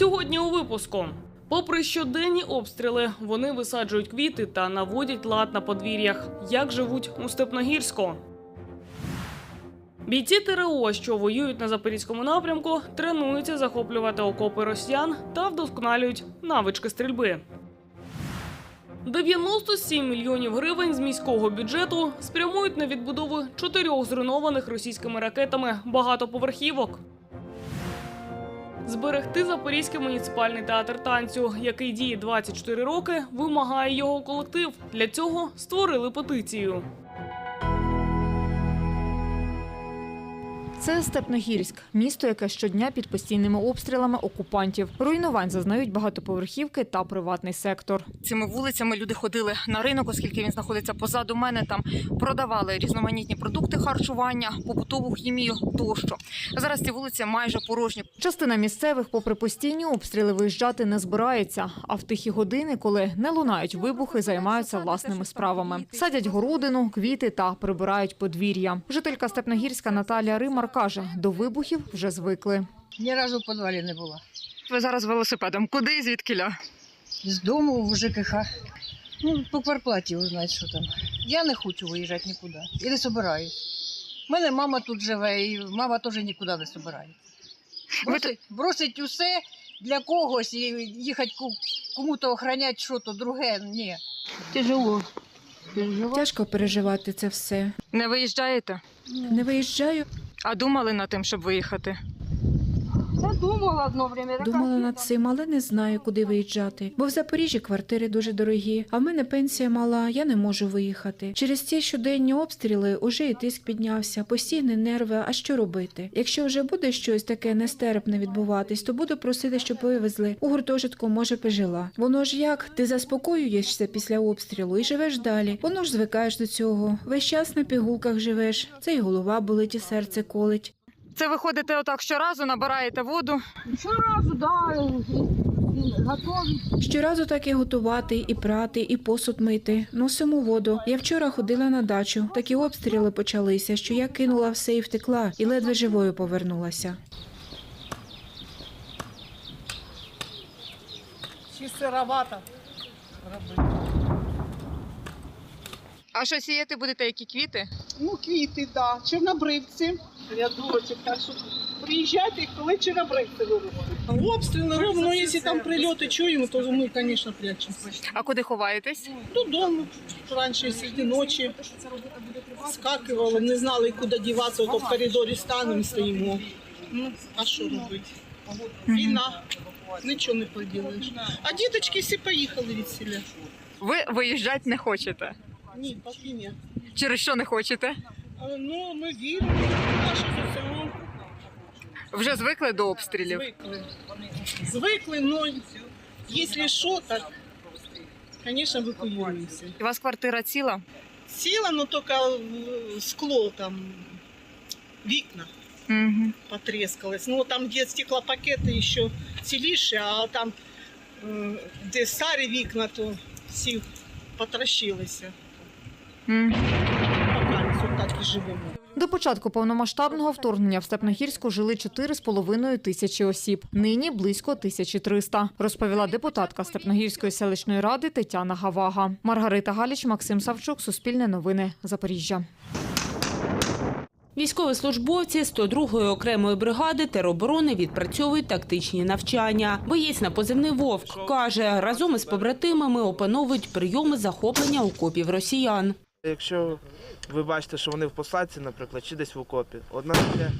Сьогодні у випуску. Попри щоденні обстріли, вони висаджують квіти та наводять лад на подвір'ях. Як живуть у Степногірську? Бійці ТРО, що воюють на запорізькому напрямку, тренуються захоплювати окопи росіян та вдосконалюють навички стрільби. 97 мільйонів гривень з міського бюджету спрямують на відбудову чотирьох зруйнованих російськими ракетами багатоповерхівок. Зберегти Запорізький муніципальний театр танцю, який діє 24 роки, вимагає його колектив. Для цього створили петицію. Це Степногірськ, місто, яке щодня під постійними обстрілами окупантів. Руйнувань зазнають багатоповерхівки та приватний сектор. Цими вулицями люди ходили на ринок, оскільки він знаходиться позаду мене. Там продавали різноманітні продукти харчування, побутову хімію тощо. Зараз ці вулиці майже порожні. Частина місцевих, попри постійні обстріли, виїжджати не збирається. А в тихі години, коли не лунають вибухи, займаються власними справами. Садять городину, квіти та прибирають подвір'я. Жителька Степногірська Наталія Римар каже, до вибухів вже звикли. Ні разу в підвалі не була. Ви зараз велосипедом. Куди і звідкіля? З дому в ЖКХ. Ну, по кварплаті узнати, що там. Я не хочу виїжджати нікуди. І не собираюсь. У мене мама тут живе, і мама теж нікуди не собирається. Ви Бросить, бросить усе для когось і їхати кому-то охороняти щось друге. Ні. Тяжело. Тяжело. Тяжко переживати це все. Не виїжджаєте? Не виїжджаю. А думали над тим, щоб виїхати? Думала одно время. Думала над цим, але не знаю, куди виїжджати. Бо в Запоріжжі квартири дуже дорогі, а в мене пенсія мала, я не можу виїхати. Через ці щоденні обстріли уже і тиск піднявся, постійні нерви. А що робити? Якщо вже буде щось таке нестерпне відбуватись, то буду просити, щоб вивезли. У гуртожитку може пожила. Воно ж як ти заспокоюєшся після обстрілу і живеш далі. Воно ж звикаєш до цього. Весь час на пігулках живеш. Це й голова болить, і серце колить. Це ви ходите отак щоразу, набираєте воду. Щоразу, да, готові. Щоразу так і готувати, і прати, і посуд мити. Носимо воду. Я вчора ходила на дачу. Такі обстріли почалися, що я кинула все і втекла, і ледве живою повернулася. Чи сировата робити. А що сіяти будете, які квіти? Ну, квіти, да. Чорнобривці, рядочок, так що приїжджайте, коли чорнобривці виростуть. Обстріли робимо, ну, якщо там прильоти чуємо, то ми, звісно, прячемося. А куди ховаєтесь? Додому раніше серед ночі скакували, не знали, куди діватися, то в коридорі станемо стоїмо. Ну, а що робити? Війна, нічого не поділиш. А діточки всі поїхали від селя. Ви виїжджати не хочете. Ні, поки ні. Через що не хочете? А, Ну, ми віримо в наше ЗСУ. Вже звикли до обстрілів. Звикли. Звикли, но если що, так, конечно, эвакуируемся. У вас квартира ціла? Сила, но только э, скло там, вікна Угу. потрескалось. Ну, там, где стеклопакеты еще ціліше, а там, э, де старі вікна, то всі потрощилися. угу. Пока так і живемо. До початку повномасштабного вторгнення в Степногірську жили 4,5 тисячі осіб. Нині близько 1300, розповіла депутатка Степногірської селищної ради Тетяна Гавага. Маргарита Галіч, Максим Савчук, Суспільне новини, Запоріжжя. Військові службовці 102-ї окремої бригади тероборони відпрацьовують тактичні навчання. Боєць на позивний Вовк каже, разом із побратимами опановують прийоми захоплення окопів росіян. Якщо ви бачите, що вони в посадці, наприклад, чи десь в окопі, одна йде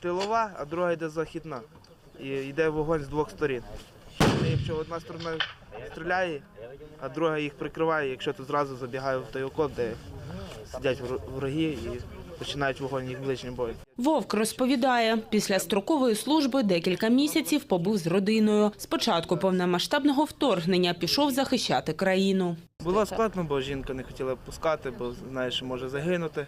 тилова, а друга йде західна. І йде вогонь з двох сторін. Якщо одна сторона стріляє, а друга їх прикриває, якщо то зразу забігає в той окоп, де сидять вороги і починають вогонь їх ближнім боєм. Вовк розповідає, після строкової служби декілька місяців побув з родиною. Спочатку повномасштабного вторгнення пішов захищати країну. Було складно, бо жінка не хотіла пускати, бо знає, що може загинути.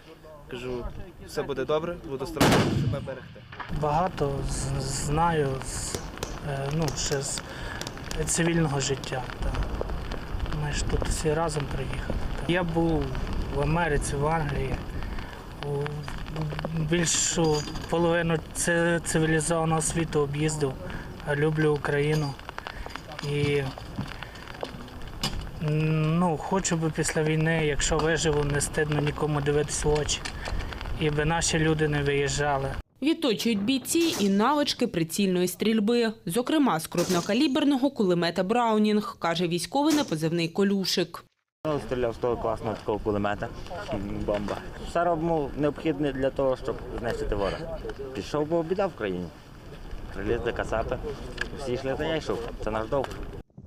Кажу, все буде добре, буду старатися себе берегти. Багато знаю з, е, ну, ще з цивільного життя. Ми ж тут всі разом приїхали. Я був в Америці, в Англії. У більшу половину цивілізованого світу об'їздив люблю Україну і ну, хочу би після війни, якщо виживу, не стидно нікому дивитись в очі. І би наші люди не виїжджали. Відточують бійці і навички прицільної стрільби, зокрема з крупнокаліберного кулемета Браунінг, каже військовий на позивний Колюшик. Ну, Стріляв з того класного такого кулемета. Бомба. Все робимо необхідне для того, щоб знищити ворога. Пішов, бо біда в країні. Прилізли кацапи. Всі йшли, та я йшов. Це наш довг.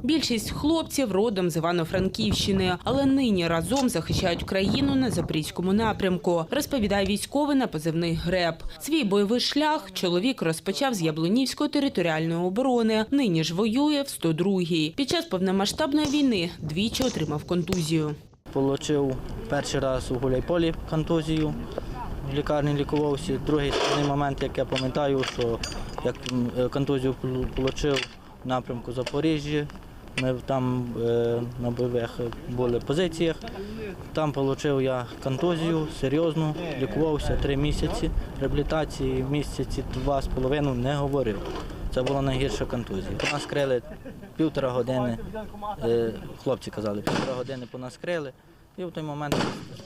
Більшість хлопців родом з Івано-Франківщини, але нині разом захищають країну на запорізькому напрямку, розповідає військовий на позивний ГРЕБ. Свій бойовий шлях чоловік розпочав з Яблунівської територіальної оборони. Нині ж воює в 102-й. Під час повномасштабної війни двічі отримав контузію. Получив перший раз у Гуляйполі контузію, в лікарні лікувався. Другий момент, як я пам'ятаю, що як контузію отримав напрямку Запоріжжя. Ми там е, на бойових були позиціях. Там отримав я контузію серйозну, лікувався три місяці. Реабілітації місяці два з половиною не говорив. Це була найгірша контузія. По нас крили півтора години, е, хлопці казали, півтора години по нас крили. І в той момент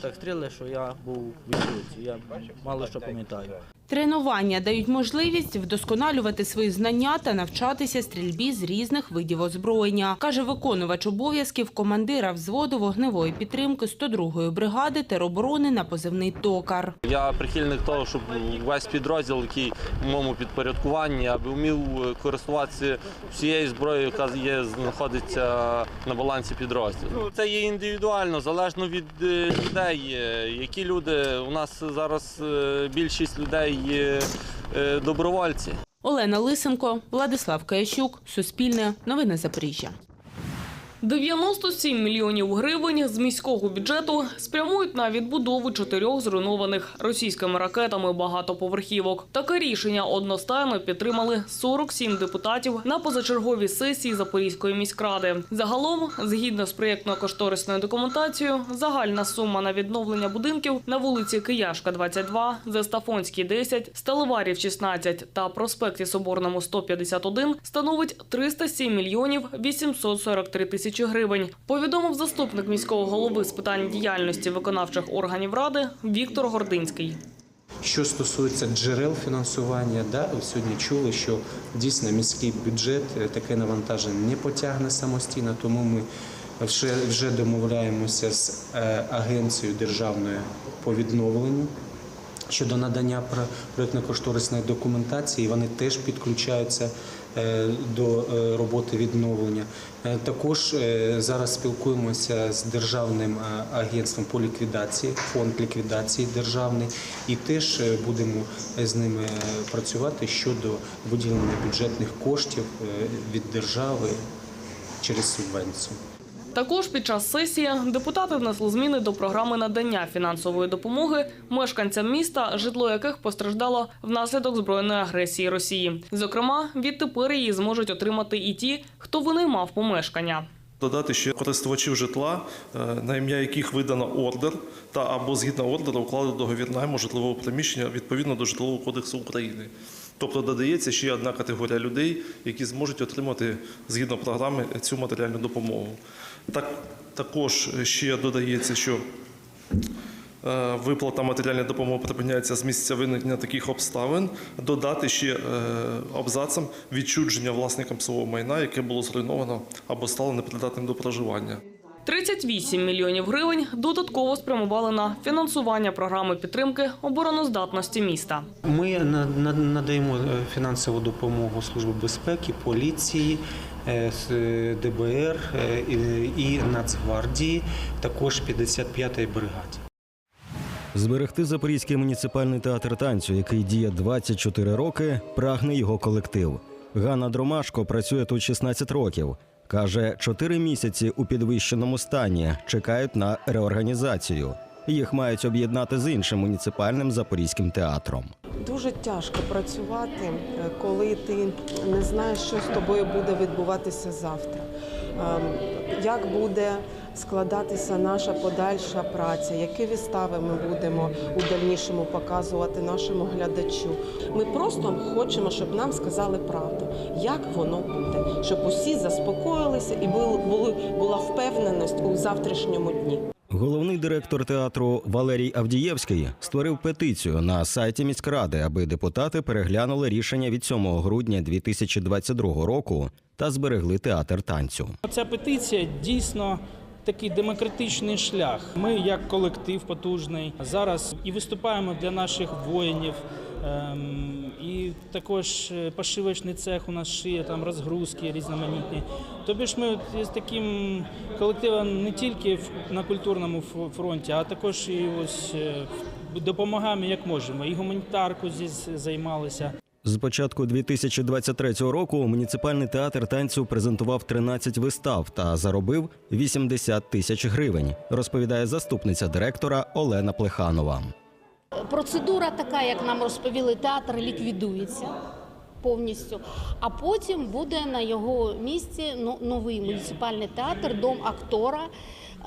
так стріли, що я був в відсутці. Я мало що пам'ятаю. Тренування дають можливість вдосконалювати свої знання та навчатися стрільбі з різних видів озброєння, каже виконувач обов'язків командира взводу вогневої підтримки 102-ї бригади тероборони на позивний Токар. Я прихильник того, щоб весь підрозділ, який в моєму підпорядкуванні, аби вмів е, користуватися всією зброєю, яка є, знаходиться на балансі підрозділу. Ну, Це є індивідуально, залежно від е, людей. Е, Які люди у нас зараз більшість людей є е, добровольці. Олена Лисенко, Владислав Каящук, Суспільне, Новини Запоріжжя. 97 мільйонів гривень з міського бюджету спрямують на відбудову чотирьох зруйнованих російськими ракетами багатоповерхівок. Таке рішення одностайно підтримали 47 депутатів на позачерговій сесії Запорізької міськради. Загалом, згідно з проєктно-кошторисною документацією, загальна сума на відновлення будинків на вулиці Кияшка, 22, Застафонській, 10, Сталеварів, 16 та проспекті Соборному, 151 становить 307 мільйонів 843 тисячі гривень. Повідомив заступник міського голови з питань діяльності виконавчих органів ради Віктор Гординський. Що стосується джерел фінансування, да, сьогодні чули, що дійсно міський бюджет е, таке навантаження не потягне самостійно, тому ми вже, вже домовляємося з е, агенцією державною по відновленню. Щодо надання про- проєктно-кошторисної документації, вони теж підключаються до е, роботи відновлення. Е, Також е, зараз спілкуємося з державним е, агентством по ліквідації, фонд ліквідації державний, і теж е, будемо з ними е, працювати щодо виділення бюджетних коштів е, від держави через субвенцію. Також під час сесії депутати внесли зміни до програми надання фінансової допомоги мешканцям міста, житло яких постраждало внаслідок збройної агресії Росії. Зокрема, відтепер її зможуть отримати і ті, хто винаймав помешкання. Додати ще користувачів житла, е, на ім'я яких видано ордер та або згідно ордера уклали договір найму житлового приміщення відповідно до Житлового кодексу України. Тобто додається ще одна категорія людей, які зможуть отримати згідно програми цю матеріальну допомогу. Так, також ще додається, що е, виплата матеріальної допомоги припиняється з місця виникнення таких обставин. Додати ще е, абзацом відчудження власникам свого майна, яке було зруйновано або стало непридатним до проживання. 38 мільйонів гривень додатково спрямували на фінансування програми підтримки обороноздатності міста. Ми на- на- надаємо е, фінансову допомогу Службі безпеки, поліції, е, е, ДБР і- і Нацгвардії, також 55-ї бригаді. Зберегти Запорізький муніципальний театр танцю, який діє 24 роки, прагне його колектив. Ганна Дромашко працює тут 16 років. Каже, чотири місяці у підвищеному стані чекають на реорганізацію. Їх мають об'єднати з іншим муніципальним запорізьким театром. Дуже тяжко працювати, е, коли ти не знаєш, що з тобою буде відбуватися завтра. Ем, як буде складатися наша подальша праця, які вистави ми будемо у дальнішому показувати нашому глядачу. Ми просто хочемо, щоб нам сказали правду, як воно буде, щоб усі заспокоїлися і були, була впевненість у завтрашньому дні. Головний директор театру Валерій Авдієвський створив петицію на сайті міськради, аби депутати переглянули рішення від 7 грудня 2022 року та зберегли театр танцю. Ця петиція дійсно такий демократичний шлях. Ми, як колектив потужний, зараз і виступаємо для наших воїнів. Ем, І також е, пошивочний цех у нас шиє там розгрузки різноманітні. Тобі ж ми з таким колективом не тільки на культурному фронті, а також і ось е, допомагаємо як можемо. І гуманітарку здесь займалися. З початку 2023 року муніципальний театр танцю презентував 13 вистав та заробив 80 тисяч гривень, розповідає заступниця директора Олена Плеханова. Процедура така, як нам розповіли, театр ліквідується повністю, а потім буде на його місці ну, новий муніципальний театр, дом актора.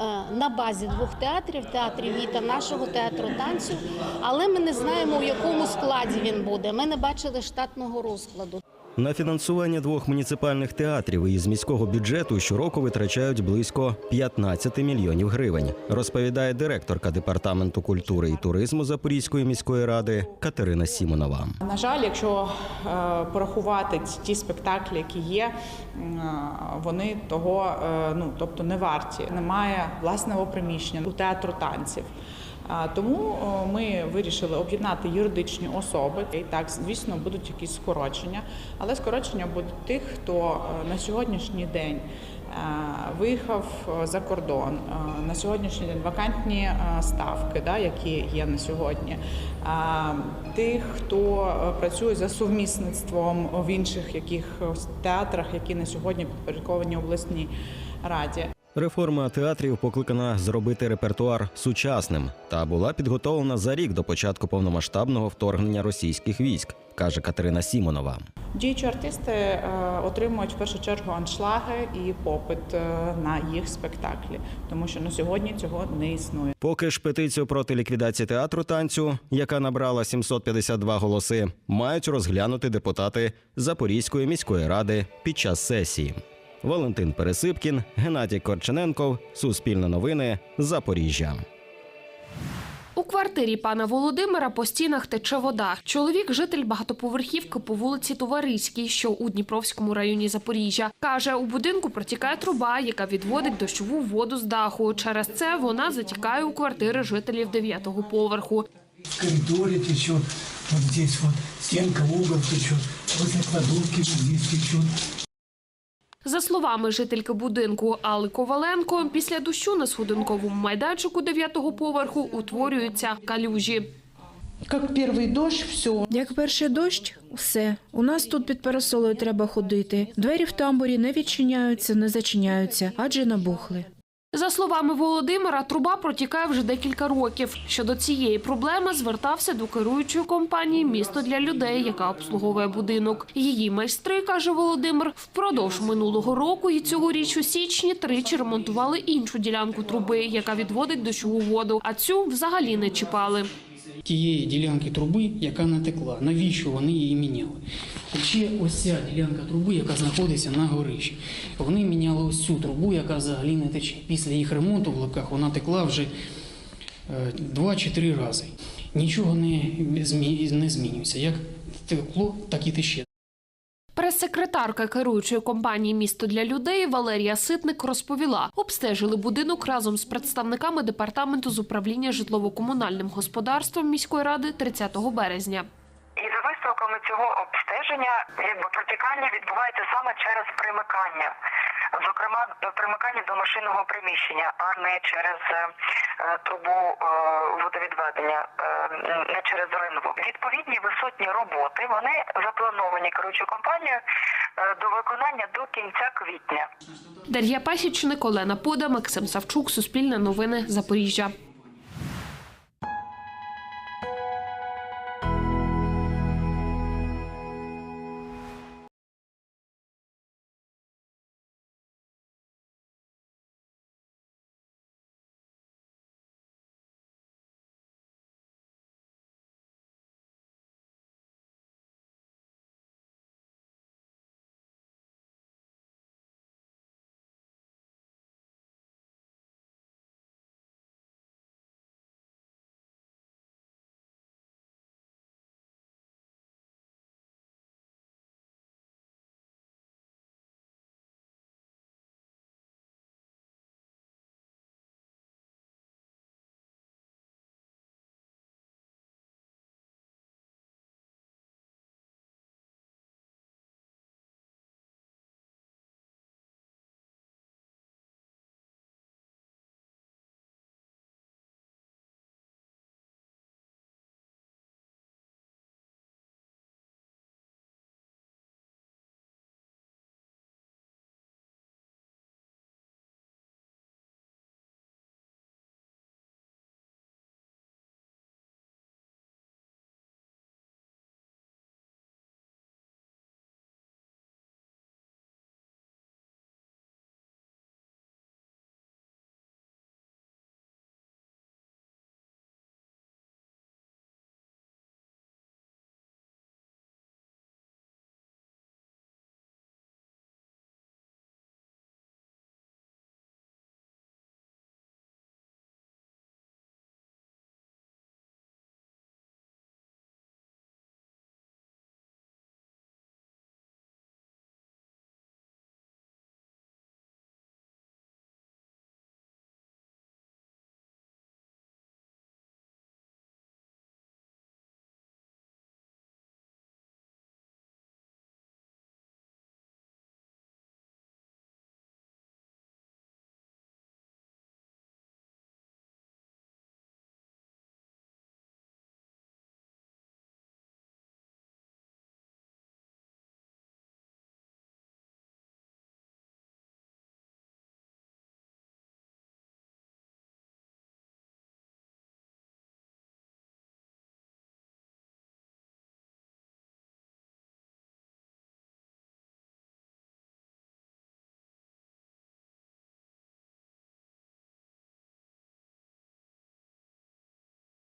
е, На базі двох театрів, театрів Віта, нашого театру танцю, але ми не знаємо, у якому складі він буде. Ми не бачили штатного розкладу. На фінансування двох муніципальних театрів із міського бюджету щороку витрачають близько 15 мільйонів гривень, розповідає директорка департаменту культури і туризму Запорізької міської ради Катерина Сімонова. На жаль, якщо е, порахувати ті- спектаклі, які є, е, вони того е, ну тобто не варті. Немає власного приміщення у театру танців. Тому ми вирішили об'єднати юридичні особи. І так, звісно, будуть якісь скорочення, але скорочення будуть тих, хто е, на сьогоднішній день е, виїхав е, за кордон. На сьогоднішній день вакантні ставки, які є на сьогодні. Тих, хто працює за сумісництвом в інших якихось театрах, які на сьогодні підпорядковані обласній раді. Реформа театрів покликана зробити репертуар сучасним та була підготовлена за рік до початку повномасштабного вторгнення російських військ, каже Катерина Сімонова. Діючі артисти е, отримують в першу чергу аншлаги і попит е, на їх спектаклі, тому що на сьогодні цього не існує. Поки ж петицію проти ліквідації театру танцю, яка набрала 752 голоси, мають розглянути депутати Запорізької міської ради під час сесії. Валентин Пересипкін, Геннадій Корчененков, Суспільне новини, Запоріжжя. У квартирі пана Володимира по стінах тече вода. Чоловік, житель багатоповерхівки по вулиці Товариській, що у Дніпровському районі Запоріжжя, каже, у будинку протікає труба, яка відводить дощову воду з даху. Через це вона затікає у квартири жителів дев'ятого поверху. В коридоре течет, вот здесь вот стенка, угол течет, возле кладовки здесь течет. За словами жительки будинку Алли Коваленко, після дощу на сходинковому майданчику дев'ятого поверху утворюються калюжі. Як перший дощ, все. Як перший дощ, все. У нас тут під парасолою треба ходити. Двері в тамбурі не відчиняються, не зачиняються, адже набухли. За словами Володимира, труба протікає вже декілька років. Щодо цієї проблеми звертався до керуючої компанії Місто для людей, яка обслуговує будинок. Її майстри, каже Володимир, впродовж минулого року і цьогоріч у січні тричі ремонтували іншу ділянку труби, яка відводить дощову воду, а цю взагалі не чіпали. Тієї ділянки труби, яка натекла. Навіщо вони її міняли? Ще ось ця ділянка труби, яка знаходиться на горищі. Вони міняли ось цю трубу, яка взагалі не тече. Після їх ремонту в лапках вона текла вже е, два чи три рази. Нічого не, не змінюється. Як текло, так і тече. Прес-секретарка керуючої компанії Місто для людей Валерія Ситник розповіла, обстежили будинок разом з представниками департаменту з управління житлово-комунальним господарством міської ради 30 березня. І за висновками цього обстеження, протікання відбувається саме через примикання, зокрема примикання до машинного приміщення, а не через е, е, трубу е, водовідведення, не через ринву. Відповідні висотні роботи вони заплановані керуючою компанією до виконання до кінця квітня. Дар'я Пасічник, Олена Пода, Максим Савчук, Суспільне новини, Запоріжжя.